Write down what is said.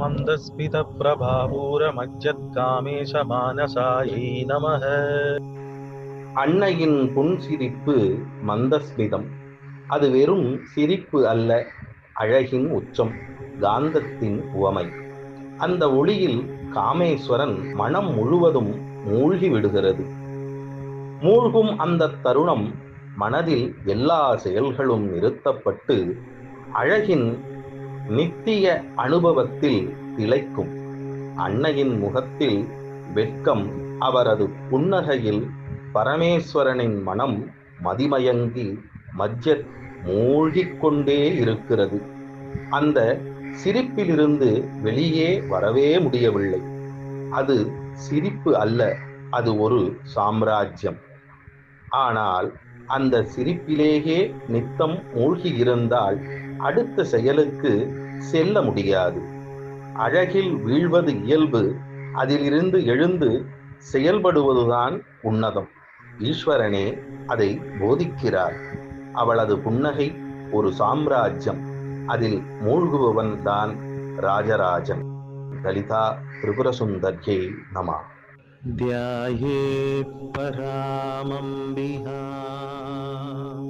மந்தஸ்மிதப்பிரபாபூரமஜத்காமேஷமானசாயை நமக அன்னையின் புன்சிரிப்பு மந்தஸ்மிதம். அது வெறும் சிரிப்பு அல்ல அழகின் உச்சம் காந்தத்தின் உவமை. அந்த ஒளியில் காமேஸ்வரன் மனம் முழுவதும் மூழ்கி விடுகிறது. மூழ்கும் அந்த தருணம் மனதில் எல்லா செயல்களும் நிறுத்தப்பட்டு அழகின் நித்திய அனுபவத்தில் திளைக்கும். அன்னையின் முகத்தில் வெட்கம் அவரது புன்னகையில் பரமேஸ்வரனின் மனம் மதிமயங்கி மஜ்ஜத் மூழ்கிக் கொண்டே இருக்கிறது. அந்த சிரிப்பிலிருந்து வெளியே வரவே முடியவில்லை. அது சிரிப்பு அல்ல அது ஒரு சாம்ராஜ்யம். ஆனால் அந்த சிரிப்பிலேயே நித்தம் மூழ்கி இருந்தால் அடுத்த செயலுக்கு செல்ல முடியாது அழகில் வீழ்வது இயல்பு அதிலிருந்து எழுந்து செயல்படுவதுதான் உன்னதம் ஈஸ்வரனே அதை போதிக்கிறார் அவளது புன்னகை ஒரு சாம்ராஜ்யம் அதில் மூழ்குபவன் தான் ராஜராஜன் லலிதா திரிபுரசுந்தர்யே நமா ध्याये परामम्बिहा